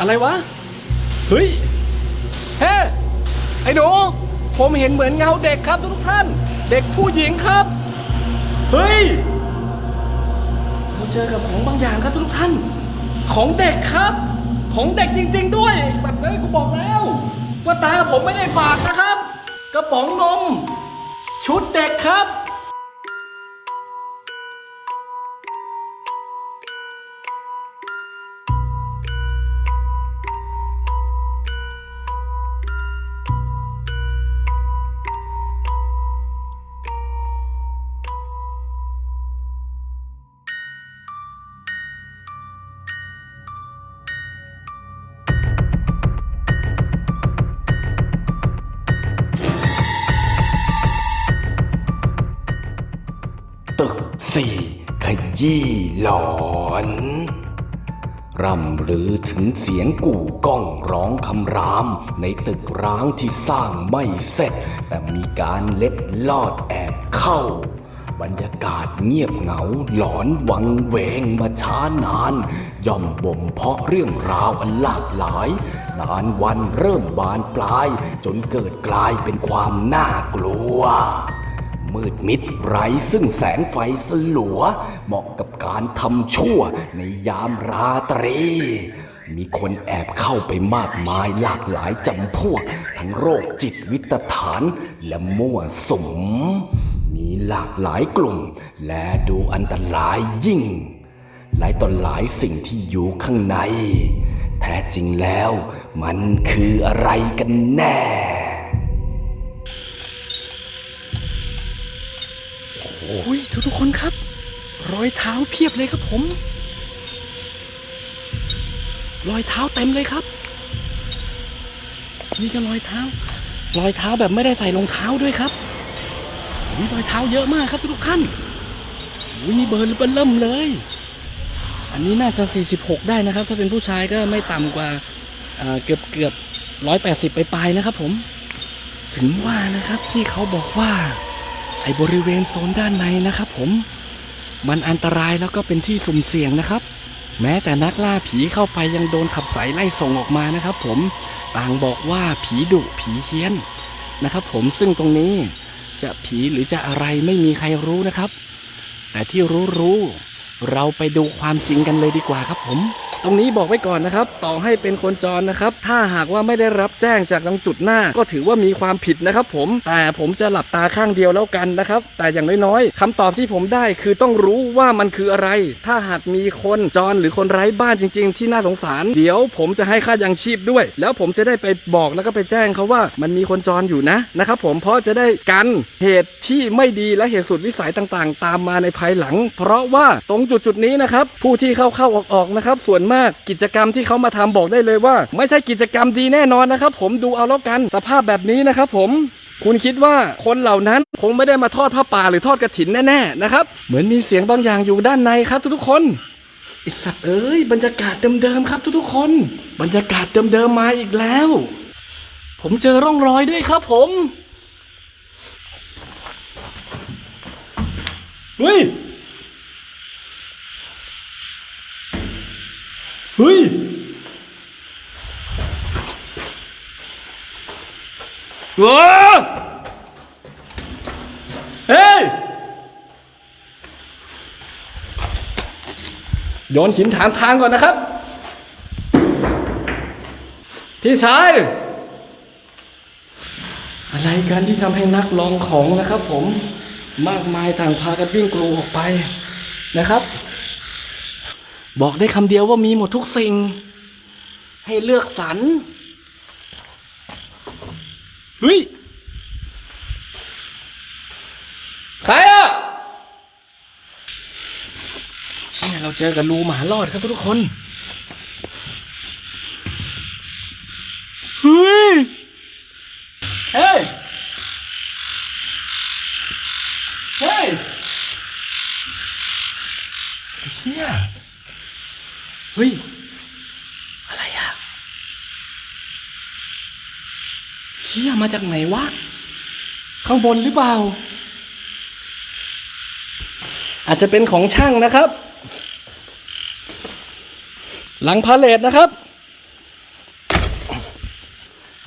อะไรวะ เฮ้ย เฮ้ ไอ้หนู ผมเห็นเหมือนเงาเด็กครับทุกท่าน เด็กผู้หญิงครับ เฮ้ย เราเจอกับของบางอย่างครับทุกท่าน ของเด็กครับ ของเด็กจริง ๆ ด้วย สัตว์เอ้ยกูบอกแล้ว ว่าตาผมไม่ได้ฝากนะครับ กระป๋องนม ชุดเด็กครับ สี่ขยี้หลอนร่ำลือถึงเสียงกู่ก้องร้องคำราม ในตึกร้างที่สร้างไม่เสร็จ แต่มีการเล็ดลอดแอบเข้า บรรยากาศเงียบเหงาหลอนวังเวงมาช้านาน ย่อมบ่มเพาะเรื่องราวอันหลากหลาย นานวันเริ่มบานปลาย จนเกิดกลายเป็นความน่ากลัว มืดมิดไร้ซึ่งแสงไฟสลัว เหมาะกับการทำชั่วในยามราตรี มีคนแอบเข้าไปมากมายหลากหลายจำพวก ทั้งโรคจิตวิตฐานและมั่วสม มีหลากหลายกลุ่ม และดูอันตรายยิ่ง หลายต่อหลายสิ่งที่อยู่ข้างใน แท้จริงแล้วมันคืออะไรกันแน่ อ้ยทุกทุกคนครับ รอยเท้าเพียบเลยครับผม รอยเท้าเต็มเลยครับ นี่ก็รอยเท้า รอยเท้าแบบไม่ได้ใส่รองเท้าด้วยครับมีรอยเท้าเยอะมากครับทุกท่านอุ๊ยนี่เบอร์เบอร์เริ่มเลย อันนี้น่าจะ 46 ได้นะครับ ถ้าเป็นผู้ชายก็ไม่ต่ำกว่าเกือบเกือบร้อยแปดสิบไปปลายนะครับผม ถึงว่านะครับที่เขาบอกว่า ไอบริเวณโซนด้านในนะครับผมมันอันตรายแล้วก็เป็นที่สุ่มเสี่ยงนะครับ แม้แต่นักล่าผีเข้าไปยังโดนขับสายไล่ส่งออกมานะครับ ผมต่างบอกว่าผีดุผีเฮี้ยนนะครับ ผมซึ่งตรงนี้จะผีหรือจะอะไรไม่มีใครรู้นะครับ แต่ที่รู้รู้ๆเราไปดูความจริงกันเลยดีกว่าครับผม ตรงนี้บอกไว้ก่อนนะครับ ต่อให้เป็นคนจรนะครับ ถ้าหากว่าไม่ได้รับแจ้งจากตรงจุดหน้า ก็ถือว่ามีความผิดนะครับ ผม แต่ผมจะหลับตาข้างเดียวแล้วกันนะครับ แต่อย่างน้อยๆคำตอบที่ผมได้คือต้องรู้ว่ามันคืออะไร ถ้าหากมีคนจรหรือคนไร้บ้านจริง ๆ ที่น่าสงสาร เดี๋ยวผมจะให้ค่ายังชีพด้วย แล้วผมจะได้ไปบอกแล้วก็ไปแจ้งเขาว่ามันมีคนจรอยู่นะนะครับ ผมเพราะจะได้กันเหตุที่ไม่ดีและเหตุสุดวิสัยต่างๆ ตามมาในภายหลัง เพราะว่าตรงจุดๆนี้นะครับผู้ที่เข้าเข้าๆออกๆนะครับส่วนมาก กิจกรรมที่เขามาทำบอกได้เลยว่า ไม่ใช่กิจกรรมดีแน่นอนนะครับ ผมดูเอาแล้วกันสภาพแบบนี้นะครับ ผมคุณคิดว่าคนเหล่านั้นคงไม่ได้มาทอดผ้าป่าหรือทอดกระถินแน่ๆนะครับ เหมือนมีเสียงบางอย่างอยู่ด้านในครับทุกๆคนไอสัตว์เอ้ยบรรยากาศเดิมๆครับทุกๆคน บรรยากาศเดิมๆมาอีกแล้ว ผมเจอร่องรอยด้วยครับผมเฮ้ย เฮ้ย ว้าเฮ้ยโยนหินถามทางก่อนนะครับ พี่ชาย อะไรกันที่ทำให้นักลองของนะครับผมมากมายต่างพากันวิ่งกลูออกไปนะครับ บอกได้คำเดียวว่ามีหมดทุกสิ่ง ให้เลือกสรรเฮ้ยใครอะเนี่ยเราเจอกับรูหมารอดครับทุกคน เฮ้ย เฮ้ย เฮ้ยเฮียเฮ้ย อะไรอะเฮียมา จากไหนวะ ข้างบนหรือเปล่า อาจจะเป็นของช่างนะครับ หลังพาเลทนะครับ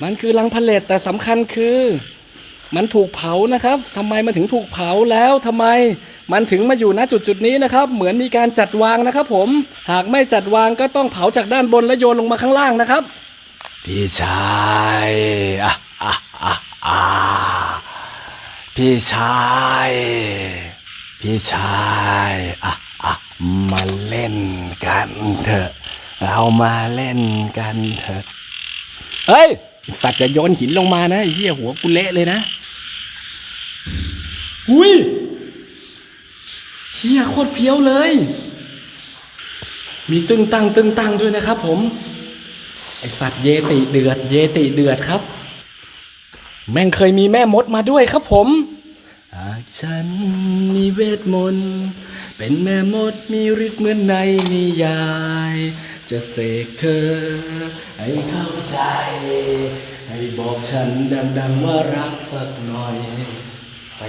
มันคือรังผลิตแต่สำคัญคือ มันถูกเผานะครับทำไมมันถึงถูกเผาแล้วทำไมมันถึงมาอยู่ณจุดจุดๆนี้นะครับ เหมือนมีการจัดวางนะครับ ผม หากไม่จัดวางก็ต้องเผาจากด้านบนและโยนลงมาข้างล่างนะครับ พี่ชายอะอะอะอะ พี่ชาย พี่ชายอะอะมาเล่นกันเถอะ เรามาเล่นกันเถอะ เฮ้ย สัตว์จะโยนหินลงมานะไอ้เหี้ยหัวกูเละเลยนะหุยเฮียโคตรเฟี้ยวเลย มีตึงตังตึงตังด้วยนะครับผม ไอสัตว์เยติเดือด เยติเดือดครับ แม่งเคยมีแม่มดมาด้วยครับผมหากฉันมีเวทมนต์ เป็นแม่มดมีฤทธิ์เหมือนในนิยาย จะเสกเธอ ให้เข้าใจ ให้บอกฉันดังๆว่ารักสักหน่อยไป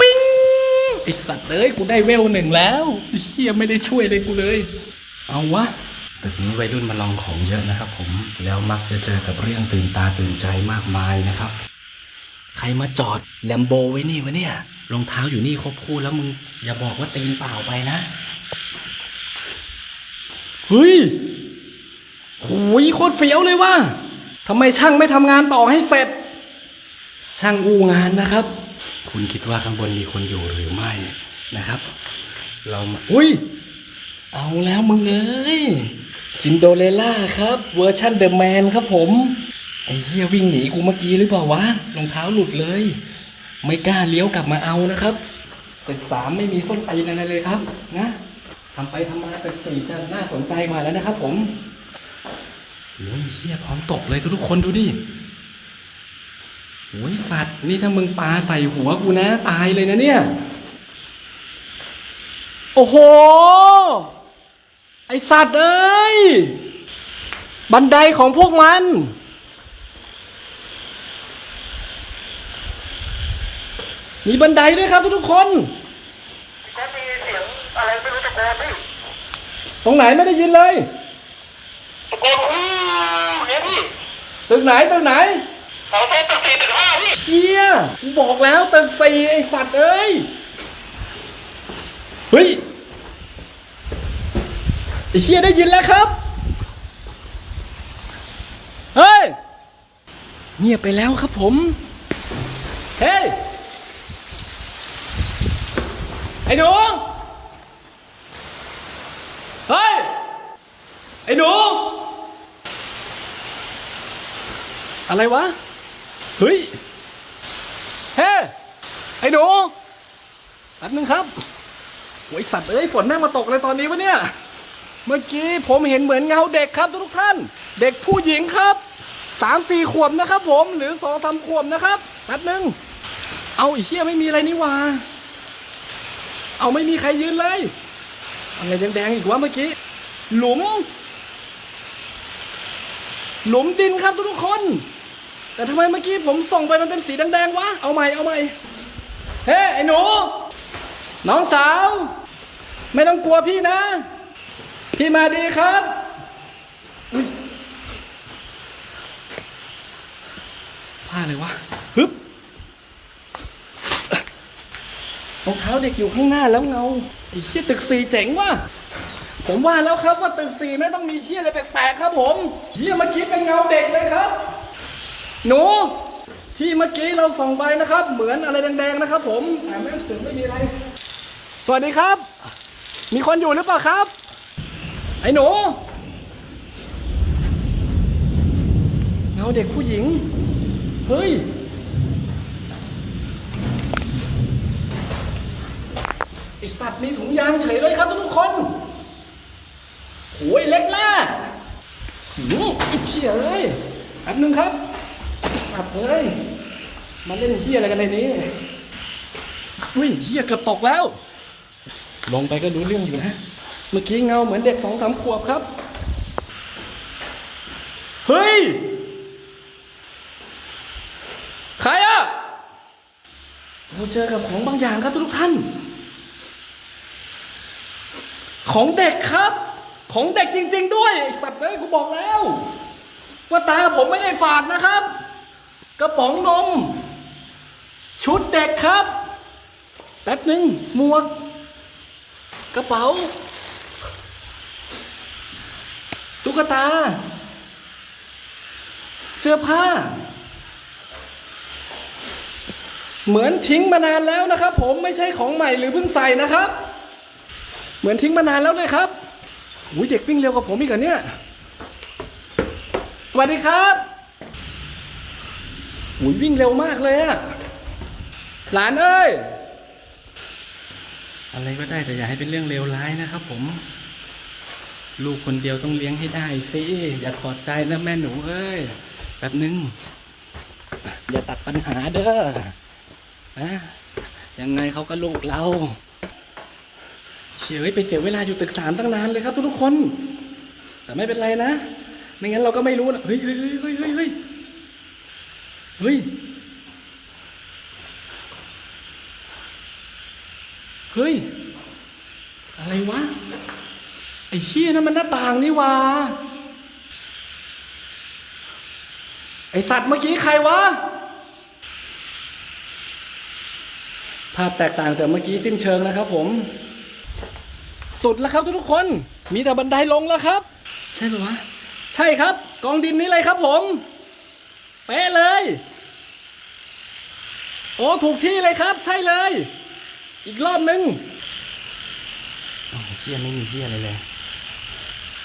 ปิ้งไอสัตว์เอ้ยกูได้เวลหนึ่งแล้วไอ้เฮียไม่ได้ช่วยเลยกูเลย เอาวะตึกนี้วัยรุ่นมาลองของเยอะนะครับผมแล้วมักจะเจอกับเรื่องตื่นตาตื่นใจมากมายนะครับ ใครมาจอดแลมโบไว้นี่วะเนี่ย รองเท้าอยู่นี่ครบคู่แล้วมึง อย่าบอกว่าตีนเปล่าไปนะเฮ้ยโหยโคตรเฟี้ยวเลยว่ะทำไมช่างไม่ทำงานต่อให้เสร็จ ช่างอูงานนะครับ คุณคิดว่าข้างบนมีคนอยู่หรือไม่นะครับ เรามาอุ้ย เอาแล้วมึงเอ้ยซินโดเรล่าครับ เวอร์ชันเดอะแมนครับผม ไอ้เฮียวิ่งหนีกูเมื่อกี้หรือเปล่าวะรองเท้าหลุดเลย ไม่กล้าเลี้ยวกลับมาเอานะครับตึกสามไม่มีส้นตีนอะไรเลยครับ นะทำไปทำมาตึกสี่จะน่าสนใจกว่าแล้วนะครับ ผมโอ้ยเฮียพร้อมตกเลยทุกคนดูดิโอ้ยสัตว์นี่ถ้ามึงปาใส่หัวกูนะตายเลยนะเนี่ย โอ้โห ไอสัตว์เอ้ย บันไดของพวกมัน มีบันไดด้วยครับทุกๆคนก็มีเสียงอะไรไม่รู้ตะโกนพี่ตรงไหนไม่ได้ยินเลยตะโกนอู้เนี่ยพี่ตึกไหนตึกไหนแถวโซนตึกสี่ตึกห้าพี่เชียกูบอกแล้วตึกสี่ไอสัตว์เอ้ยเฮ้ยไอเชียได้ยินแล้วครับเฮ้ยเงียบไปแล้วครับผมเฮ้ย ไอ้หนู เฮ้ย ไอ้หนู อะไรวะ เฮ้ย เฮ้ ไอ้หนูแป๊บนึงครับโอ้ยสัตว์เอ้ยฝนแม่งมาตกเลยตอนนี้วะเนี่ย เมื่อกี้ผมเห็นเหมือนเงาเด็กครับทุกท่าน เด็กผู้หญิงครับสามสี่ขวบนะครับผมหรือสองสามขวบนะครับแป๊บนึง เอาไอ้เชี่ยไม่มีอะไรนี่วา เอาไม่มีใครยืนเลย อะไรแดงๆอีกวะเมื่อกี้ หลุม หลุมดินครับทุกๆคน แต่ทำไมเมื่อกี้ผมส่งไปมันเป็นสีแดงๆวะ เอาใหม่เอาใหม่ เฮ้ไอ้หนู น้องสาว ไม่ต้องกลัวพี่นะ พี่มาดีครับอุ๊ยผ้าอะไรวะ ฮึบ รองเท้าเด็กอยู่ข้างหน้าแล้วเงาไอ้เชี่ยตึกสีเจ๋งว่ะผมว่าแล้วครับว่าตึกสีไม่ต้องมีเชี่ยอะไรแปลกๆครับ ผมเชี่ยเมื่อกี้เป็นเงาเด็กเลยครับ หนู ที่เมื่อกี้เราส่องไปนะครับ เหมือนอะไรแดงๆนะครับ ผมแต่ไม่ถึงไม่มีอะไร สวัสดีครับ มีคนอยู่หรือเปล่าครับ ไอ้หนูเงาเด็กผู้หญิง เฮ้ย อสัตว์มีถุงยางเฉยเลยครับทุกคนโหยเล็กล่าหืมอ้เชี่ยเอ้ยแป๊บนึงครับสัตว์เอ้ยมาเล่นเฮียอะไรกันในนี้อุ้ยเฮียเกือบตกแล้ว ลงไปก็รู้เรื่องอยู่นะ เมื่อกี้เงาเหมือนเด็กสองสามขวบครับ เฮ้ย ใครอะเราเจอกับของบางอย่างครับทุกท่าน ของเด็กครับ ของเด็กจริง ๆ ด้วยไอสัตว์เอ้ยกูบอกแล้ว ว่าตาผมไม่ได้ฝาดนะครับ กระป๋องนม ชุดเด็กครับแป๊บหนึ่งหมวก กระเป๋า ตุ๊กตา เสื้อผ้า เหมือนทิ้งมานานแล้วนะครับผมไม่ใช่ของใหม่หรือเพิ่งใส่นะครับ มือนทิ้งมานานแล้วเลยครับอุ้ยเด็กวิ่งเร็วกว่าผมอีกเหรอเนี่ย สวัสดีครับอุ้ยวิ่งเร็วมากเลยอะหลานเอ้ย อะไรก็ได้แต่อย่าให้เป็นเรื่องเลวร้ายนะครับผม ลูกคนเดียวต้องเลี้ยงให้ได้สิอย่าถอดใจนะแม่หนูเอ้ยแป๊บนึง อย่าตัดปัญหาเด้อนะยังไงเขาก็ลูกเรา เฉยไปเสียเวลาอยู่ตึกสามตั้งนานเลยครับ ทุกๆคน แต่ไม่เป็นไรนะ ไม่งั้นเราก็ไม่รู้นะเฮ้ยเฮ้ยเฮ้ยเฮ้ยเฮ้ยเฮ้ยเฮ้ยเฮ้ย อะไรวะ ไอ้เฮียนั่นมันหน้าต่างนี่ว่าไอสัตว์เมื่อกี้ใครวะ ภาพแตกต่างจากเมื่อกี้สิ้นเชิงนะครับผม สุดแล้วครับทุกๆคน มีแต่บันไดลงแล้วครับ ใช่ปะวะ ใช่ครับ กองดินนี้เลยครับผม เป๊ะเลย โอ้ถูกที่เลยครับ ใช่เลย อีกรอบนึงโอ้เชี่ยไม่มีเชี่ยอะไรเลย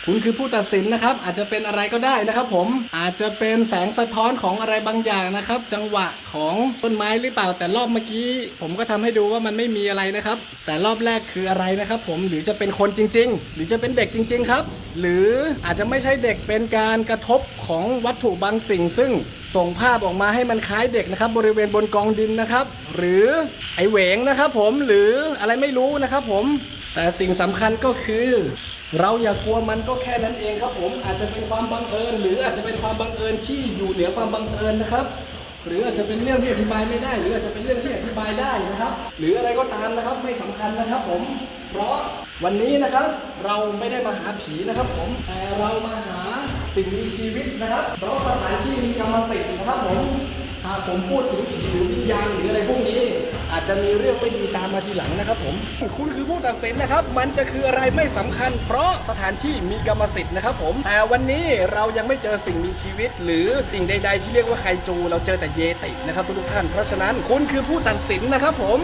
คุณคือผู้ตัดสินนะครับ อาจจะเป็นอะไรก็ได้นะครับ ผมอาจจะเป็นแสงสะท้อนของอะไรบางอย่างนะครับ จังหวะของต้นไม้หรือเปล่า แต่รอบเมื่อกี้ ผมก็ทำให้ดูว่ามันไม่มีอะไรนะครับ แต่รอบแรกคืออะไรนะครับ ผมหรือจะเป็นคนจริง ๆ หรือจะเป็นเด็กจริง ๆ ครับ หรืออาจจะไม่ใช่เด็กเป็นการกระทบของวัตถุบางสิ่ง ซึ่งส่งภาพออกมาให้มันคล้ายเด็กนะครับ บริเวณบนกองดินนะครับ หรือไอเหวงนะครับ ผมหรืออะไรไม่รู้นะครับ ผมแต่สิ่งสำคัญก็คือ เราอย่ากลัวมันก็แค่นั้นเองครับผมอาจจะเป็นความบังเอิญ หรืออาจจะเป็นความบังเอิญที่อยู่เหนือความบังเอิญนะครับ หรืออาจจะเป็นเรื่องที่อธิบายไม่ได้ หรืออาจจะเป็นเรื่องที่อธิบายได้นะครับ หรืออะไรก็ตามนะครับไม่สำคัญนะครับผม เพราะวันนี้นะครับเราไม่ได้มาหาผีนะครับ ผมแต่เรามาหาสิ่งมีชีวิตนะครับเพราะสถานที่มีกรรมสิทธิ์นะครับผม ผมพูดถึงผีหรือวิญญาณหรืออะไรพวกนี้ อาจจะมีเรื่องไม่ดีตามมาทีหลังนะครับผมคุณคือผู้ตัดสินนะครับ มันจะคืออะไรไม่สำคัญ เพราะสถานที่มีกรรมสิทธิ์นะครับผมแต่วันนี้เรายังไม่เจอสิ่งมีชีวิต หรือสิ่งใด ๆ ที่เรียกว่าไคจู เราเจอแต่เยตินะครับทุกท่านเพราะฉะนั้นคุณคือผู้ตัดสินนะครับผม